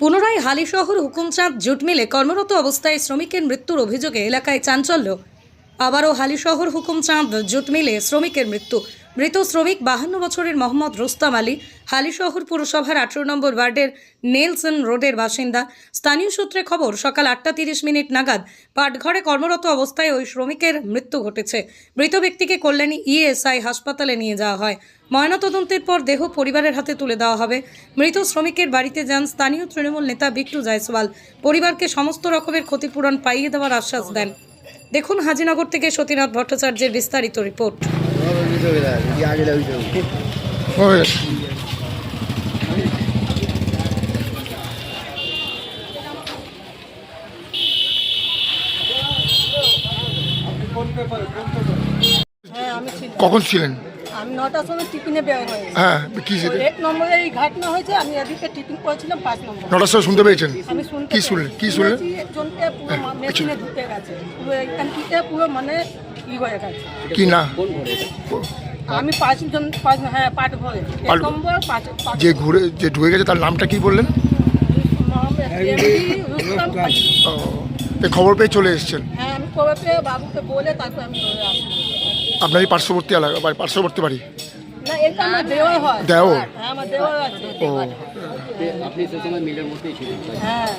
পুনরায় হালিশহর হুকুমচাঁদ জুট মিলে কর্মরত অবস্থায় শ্রমিকের মৃত্যুর অভিযোগে এলাকায় চাঞ্চল্য। আবারও হালিশহর হুকুমচাঁদ জুট মিলে শ্রমিকের মৃত্যু। মৃত শ্রমিক বাহান্ন বছরের মোহাম্মদ রুস্তাম আলী, হালিশহর পুরসভার আঠেরো নম্বর ওয়ার্ডের নেলসন রোডের বাসিন্দা। স্থানীয় সূত্রে খবর, সকাল আটটা তিরিশ মিনিট নাগাদ পাটঘরে কর্মরত অবস্থায় ওই শ্রমিকের মৃত্যু ঘটেছে। মৃত ব্যক্তিকে কল্যাণী ইএসআই হাসপাতালে নিয়ে যাওয়া হয়। ময়নাতদন্তের পর দেহ পরিবারের হাতে তুলে দেওয়া হবে। মৃত শ্রমিকের বাড়িতে যান স্থানীয় তৃণমূল নেতা বিট্টু জয়সওয়াল। পরিবারকে সমস্ত রকমের ক্ষতিপূরণ পাইয়ে দেওয়ার আশ্বাস দেন। দেখুন হাজিনগর থেকে সতীনাথ ভট্টাচার্যের বিস্তারিত রিপোর্ট। হ্যাঁ কখন ছিলেন? আমি নটার সময় টিফিনে বের হয়েছি হ্যাঁ কি এক নম্বরে এই ঘটনা হয়েছে আমি এদিকে টিফিন করেছিলাম পাঁচ নম্বর। নটার সময় শুনতে পেয়েছেন? আমি শুনতে কি শুনলেন? কি শুনলেন? একজনকে পুরো মা- মেশিনে ঢুকে গেছে। পুরো এইখান থেকে পুরো মানে ই হয়ে কি না? আমি পাঁচ হ্যাঁ পাট ভরে এক পাট- নম্বর পাঁচ পাট যে ঘুরে যে ঢুকে গেছে তার নামটা কি বললেন? মোহাম্মদ এমডি রুস্তম কাজী। ও, খবর পেয়ে চলে এসেছেন। হ্যাঁ আমি কবে পেয়ে বাবুকে বলে তারপর আমি ধরে আসলাম। আপনার এই পার্শ্ববর্তী এলাকা পার্শ্ববর্তী বাড়ি? হয়। দেওর? হ্যাঁ ও। আপনি সে সময় মিলের মধ্যেই ছিলেন হ্যাঁ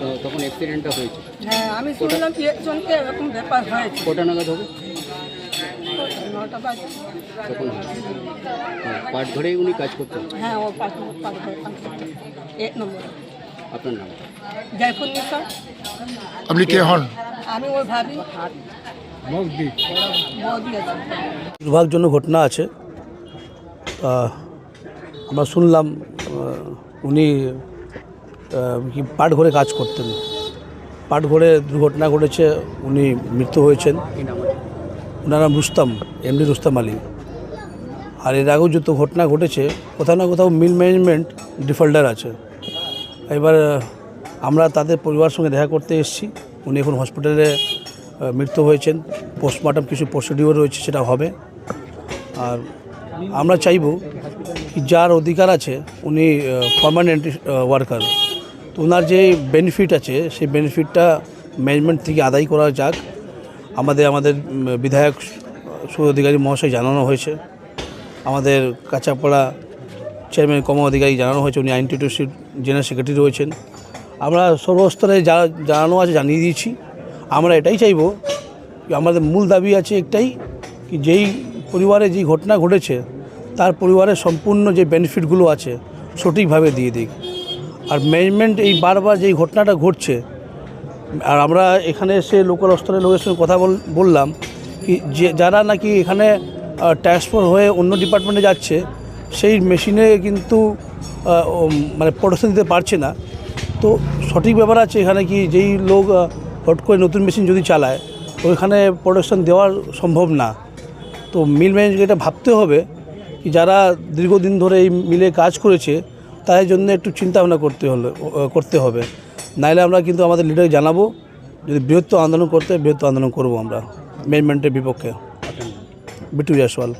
তো তখন অ্যাক্সিডেন্টটা হয়েছে? হ্যাঁ আমি শুনলাম কি একজনকে এরকম ব্যাপার হয়েছে। কটা নাগাদ হবে? তখন হ্যাঁ, পাট ধরেই উনি কাজ করতেন? হ্যাঁ ও কাজ। এক নম্বর। আপনার নাম? আপনি কে হন? আমি ওই ভাবি। দুর্ভাগ্যজনক ঘটনা আছে। আমরা শুনলাম উনি কি পাটঘরে কাজ করতেন। পাটঘরে দুর্ঘটনা ঘটেছে, উনি মৃত্যু হয়েছেন। ওনার নাম রুস্তাম এমডি রুস্তাম আলী। আর এর আগেও যত ঘটনা ঘটেছে, কোথাও না কোথাও মিল ম্যানেজমেন্ট ডিফল্টার আছে। এবার আমরা তাদের পরিবারের সঙ্গে দেখা করতে এসেছি। উনি এখন হসপিটালে মৃত্যু হয়েছেন। পোস্টমর্টম কিছু প্রসিডিওর রয়েছে, সেটা হবে। আর আমরা চাইব যার অধিকার আছে উনি পার্মানেন্ট ওয়ার্কার তো ওনার যে বেনিফিট আছে, সেই বেনিফিটটা ম্যানেজমেন্ট থেকে আদায় করা যাক। আমাদের আমাদের বিধায়ক অধিকারী মহাশয় জানানো হয়েছে। আমাদের কাঁচাপাড়া চেয়ারম্যান কম অধিকারী জানানো হয়েছে। উনি আইনটিটিউসির জেনারেল সেক্রেটারি রয়েছেন। আমরা সর্বস্তরে যা, জানানো আছে জানিয়ে দিয়েছি। আমরা এটাই চাইব। আমাদের মূল দাবি আছে একটাই, কি যেই পরিবারে যে ঘটনা ঘটেছে, তার পরিবারের সম্পূর্ণ যে বেনিফিটগুলো আছে, সঠিকভাবে দিয়ে দিক। আর ম্যানেজমেন্ট এই বারবার যেই ঘটনাটা ঘটছে, আর আমরা এখানে এসে লোকাল স্তরের লোকের সঙ্গে কথা বল- বললাম কি যে, যারা নাকি এখানে ট্রান্সফার হয়ে অন্য ডিপার্টমেন্টে যাচ্ছে, সেই মেশিনে কিন্তু মানে প্রোডাকশন দিতে পারছে না। তো সঠিক ব্যাপার আছে এখানে কি যেই লোক হট করে নতুন মেশিন যদি চালায়, ওইখানে প্রোডাকশন দেওয়ার সম্ভব না। তো মিল ম্যানেজকে এটা ভাবতে হবে কি যারা দীর্ঘদিন ধরে এই মিলে কাজ করেছে, তাদের জন্য একটু চিন্তা ভাবনা করতে হলে করতে হবে। নাইলে আমরা কিন্তু আমাদের লিডারকে জানাব, যদি বৃহত্তর আন্দোলন করতে, বৃহত্তর আন্দোলন করব আমরা ম্যানেজমেন্টের বিপক্ষে। বিটু জয়সওয়াল